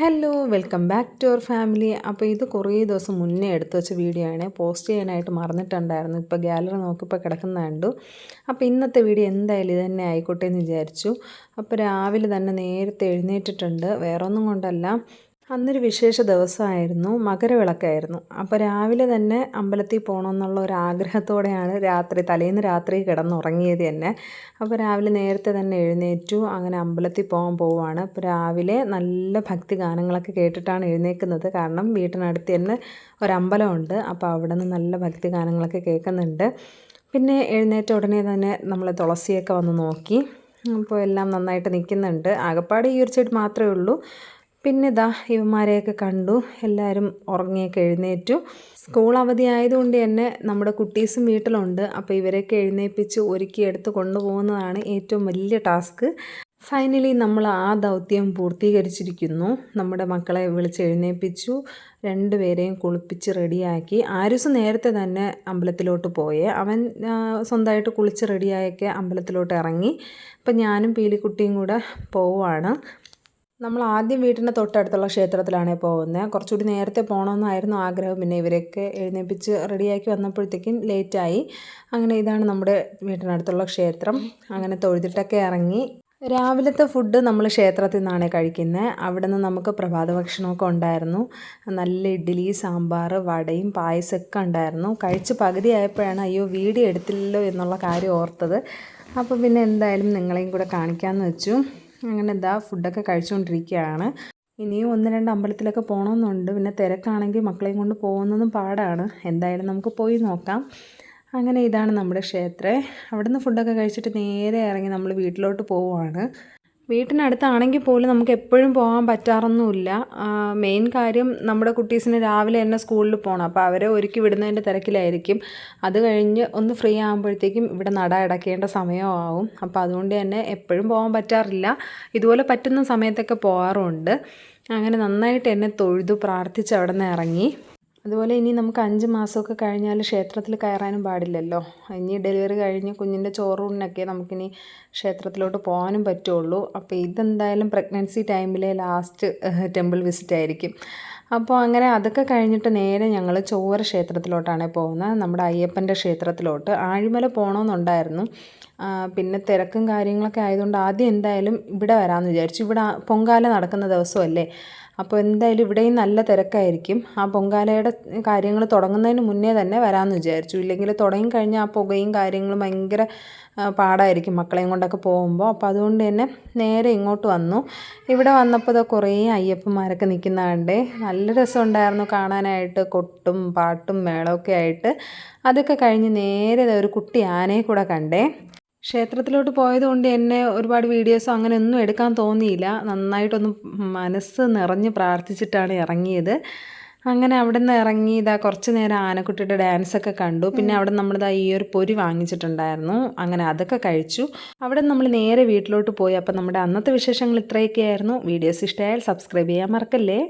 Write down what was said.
Hello welcome back to our family. അപ്പോൾ ഇത് കുറേ ദിവസം മുന്നേ എടുത്തു വെച്ച വീഡിയോ ആണ്. പോസ്റ്റ് ചെയ്യാനായിട്ട് മറന്നിട്ടുണ്ടായിരുന്നു. ഇപ്പോൾ ഗാലറി നോക്കിപ്പോൾ കിടക്കുന്ന കണ്ടു. അപ്പോൾ ഇന്നത്തെ വീഡിയോ എന്തായാലും ഇത് തന്നെ ആയിക്കോട്ടെ എന്ന് വിചാരിച്ചു. അപ്പോൾ രാവിലെ തന്നെ നേരത്തെ എഴുന്നേറ്റിട്ടുണ്ട്. വേറൊന്നും കൊണ്ടല്ല. അന്നൊരു വിശേഷ ദിവസമായിരുന്നു. മകരവിളക്കായിരുന്നു. അപ്പോൾ രാവിലെ തന്നെ അമ്പലത്തിൽ പോകണമെന്നുള്ള ഒരു ആഗ്രഹത്തോടെയാണ് രാത്രി തലേന്ന് രാത്രി കിടന്നുറങ്ങിയത് തന്നെ. അപ്പോൾ രാവിലെ നേരത്തെ തന്നെ എഴുന്നേറ്റു അങ്ങനെ അമ്പലത്തിൽ പോകാൻ പോവുകയാണ്. അപ്പോൾ രാവിലെ നല്ല ഭക്തി ഗാനങ്ങളൊക്കെ കേട്ടിട്ടാണ് എഴുന്നേൽക്കുന്നത്. കാരണം വീട്ടിനടുത്ത് തന്നെ ഒരമ്പലമുണ്ട്. അപ്പോൾ അവിടെ നിന്ന് നല്ല ഭക്തി ഗാനങ്ങളൊക്കെ കേൾക്കുന്നുണ്ട്. പിന്നെ എഴുന്നേറ്റ ഉടനെ തന്നെ നമ്മൾ തുളസിയൊക്കെ വന്ന് നോക്കി. അപ്പോൾ എല്ലാം നന്നായിട്ട് നിൽക്കുന്നുണ്ട്. ആകപ്പാട് ഈ ഒരു ചെടി മാത്രമേ ഉള്ളൂ. പിന്നെ ഇതാ ഇവന്മാരെയൊക്കെ കണ്ടു. എല്ലാവരും ഉറങ്ങിയൊക്കെ എഴുന്നേറ്റു. സ്കൂൾ അവധി ആയതുകൊണ്ട് തന്നെ നമ്മുടെ കുട്ടീസും വീട്ടിലുണ്ട്. അപ്പോൾ ഇവരെയൊക്കെ എഴുന്നേൽപ്പിച്ച് ഒരുക്കി എടുത്ത് കൊണ്ടുപോകുന്നതാണ് ഏറ്റവും വലിയ ടാസ്ക്. ഫൈനലി നമ്മൾ ആ ദൗത്യം പൂർത്തീകരിച്ചിരിക്കുന്നു. നമ്മുടെ മക്കളെ വിളിച്ച് എഴുന്നേൽപ്പിച്ചു രണ്ടുപേരെയും കുളിപ്പിച്ച് റെഡിയാക്കി. ആരുസ് നേരത്തെ തന്നെ അമ്പലത്തിലോട്ട് പോയേ. അവൻ സ്വന്തമായിട്ട് കുളിച്ച് റെഡിയായൊക്കെ അമ്പലത്തിലോട്ട് ഇറങ്ങി. അപ്പം ഞാനും പീലിക്കുട്ടിയും കൂടെ പോവുകയാണ്. നമ്മൾ ആദ്യം വീട്ടിന്റെ തൊട്ടടുത്തുള്ള ക്ഷേത്രത്തിലാണ് പോകുന്നത് കുറച്ചുകൂടി നേരത്തെ പോകണമെന്നായിരുന്നു ആഗ്രഹം. പിന്നെ ഇവരെയൊക്കെ എഴുന്നേപ്പിച്ച് റെഡിയാക്കി വന്നപ്പോഴത്തേക്കും ലേറ്റായി. അങ്ങനെ ഇതാണ് നമ്മുടെ വീട്ടിനടുത്തുള്ള ക്ഷേത്രം. അങ്ങനെ തൊഴുതിട്ടൊക്കെ ഇറങ്ങി. രാവിലത്തെ ഫുഡ് നമ്മൾ ക്ഷേത്രത്തിൽ നിന്നാണ് കഴിക്കുന്നത് അവിടെ നിന്ന് നമുക്ക് പ്രഭാത ഭക്ഷണമൊക്കെ ഉണ്ടായിരുന്നു. നല്ല ഇഡ്ഡലി സാമ്പാർ വടയും പായസമൊക്കെ ഉണ്ടായിരുന്നു. കഴിച്ച് പകുതി ആയപ്പോഴാണ് അയ്യോ വീഡിയോ എടുത്തില്ലല്ലോ എന്നുള്ള കാര്യം ഓർത്തത്. അപ്പോൾ പിന്നെ എന്തായാലും നിങ്ങളെയും കൂടെ കാണിക്കാമെന്ന് വെച്ചു. അങ്ങനെ എന്താ ഫുഡൊക്കെ കഴിച്ചുകൊണ്ടിരിക്കുകയാണ് ഇനിയും ഒന്ന് രണ്ട് അമ്പലത്തിലൊക്കെ പോകണമെന്നുണ്ട് പിന്നെ തിരക്കാണെങ്കിൽ മക്കളെയും കൊണ്ട് പോകുന്നതും പാടാണ്. എന്തായാലും നമുക്ക് പോയി നോക്കാം. അങ്ങനെ ഇതാണ് നമ്മുടെ ക്ഷേത്രം. അവിടുന്ന് ഫുഡൊക്കെ കഴിച്ചിട്ട് നേരെ ഇറങ്ങി നമ്മൾ വീട്ടിലോട്ട് പോവുകയാണ് വീട്ടിനടുത്താണെങ്കിൽ പോലും നമുക്ക് എപ്പോഴും പോകാൻ പറ്റാറൊന്നുമില്ല. മെയിൻ കാര്യം നമ്മുടെ കുട്ടീസിന് രാവിലെ തന്നെ സ്കൂളിൽ പോകണം അപ്പോൾ അവരെ ഒരുക്കി വിടുന്നതിന്റെ തിരക്കിലായിരിക്കും. അത് കഴിഞ്ഞ് ഒന്ന് ഫ്രീ ആകുമ്പോഴത്തേക്കും ഇവിടെ നട അടക്കേണ്ട സമയമാവും അപ്പോൾ അതുകൊണ്ട് തന്നെ എപ്പോഴും പോകാൻ പറ്റാറില്ല. ഇതുപോലെ പറ്റുന്ന സമയത്തൊക്കെ പോകാറുണ്ട് അങ്ങനെ നന്നായിട്ട് എന്നെ തൊഴുതു പ്രാർത്ഥിച്ച് അവിടെ നിന്ന് ഇറങ്ങി. അതുപോലെ ഇനി നമുക്ക് അഞ്ച് മാസമൊക്കെ കഴിഞ്ഞാൽ ക്ഷേത്രത്തിൽ കയറാനും പാടില്ലല്ലോ. ഇനി ഡെലിവറി കഴിഞ്ഞ് കുഞ്ഞിന്റെ ചോറൂണിനൊക്കെ നമുക്കിനി ക്ഷേത്രത്തിലോട്ട് പോകാനും പറ്റുള്ളൂ. അപ്പോൾ ഇതെന്തായാലും പ്രഗ്നൻസി ടൈമിലെ ലാസ്റ്റ് ടെമ്പിൾ വിസിറ്റ് ആയിരിക്കും. അപ്പോൾ അങ്ങനെ അതൊക്കെ കഴിഞ്ഞിട്ട് നേരെ ഞങ്ങൾ ചോര ക്ഷേത്രത്തിലോട്ടാണ് പോകുന്നത്. നമ്മുടെ അയ്യപ്പന്റെ ക്ഷേത്രത്തിലോട്ട്. ആഴിമല പോകണമെന്നുണ്ടായിരുന്നു. പിന്നെ തിരക്കും കാര്യങ്ങളൊക്കെ ആയതുകൊണ്ട് ആദ്യം എന്തായാലും ഇവിടെ വരാമെന്ന് വിചാരിച്ചു. ഇവിടെ പൊങ്കാല നടക്കുന്ന ദിവസമല്ലേ? അപ്പോൾ എന്തായാലും ഇവിടെയും നല്ല തിരക്കായിരിക്കും. ആ പൊങ്കാലയുടെ കാര്യങ്ങൾ തുടങ്ങുന്നതിന് മുന്നേ തന്നെ വരാമെന്ന് വിചാരിച്ചു. ഇല്ലെങ്കിൽ തുടങ്ങി കഴിഞ്ഞാൽ ആ പുകയും കാര്യങ്ങളും ഭയങ്കര പാടായിരിക്കും മക്കളെയും കൊണ്ടൊക്കെ പോകുമ്പോൾ. അപ്പോൾ അതുകൊണ്ട് തന്നെ നേരെ ഇങ്ങോട്ട് വന്നു. ഇവിടെ വന്നപ്പോൾ ഇതാ കുറേ അയ്യപ്പന്മാരൊക്കെ നിൽക്കുന്ന കണ്ടേ. നല്ല രസമുണ്ടായിരുന്നു കാണാനായിട്ട്. കൊട്ടും പാട്ടും മേളമൊക്കെ ആയിട്ട്. അതൊക്കെ കഴിഞ്ഞ് നേരെ ഒരു കുട്ടി ആനയെ കൂടെ കണ്ടേ. ക്ഷേത്രത്തിലോട്ട് പോയതുകൊണ്ട് എന്നെ ഒരുപാട് വീഡിയോസോ അങ്ങനെ ഒന്നും എടുക്കാൻ തോന്നിയില്ല. നന്നായിട്ടൊന്ന് മനസ്സ് നിറഞ്ഞ് പ്രാർത്ഥിച്ചിട്ടാണ് ഇറങ്ങിയത്. അങ്ങനെ അവിടെ നിന്ന് ഇറങ്ങി ഇതാ കുറച്ച് നേരം ആനക്കുട്ടിയുടെ ഡാൻസൊക്കെ കണ്ടു. പിന്നെ അവിടെ നമ്മൾ നമ്മളിതാ ഈ ഒരു പൊരി വാങ്ങിച്ചിട്ടുണ്ടായിരുന്നു. അങ്ങനെ അതൊക്കെ കഴിച്ചു. അവിടെ നമ്മൾ നേരെ വീട്ടിലോട്ട് പോയി. അപ്പം നമ്മുടെ അന്നത്തെ വിശേഷങ്ങൾ ഇത്രയൊക്കെയായിരുന്നു. വീഡിയോസ് ഇഷ്ടമായാൽ സബ്സ്ക്രൈബ് ചെയ്യാൻ മറക്കല്ലേ?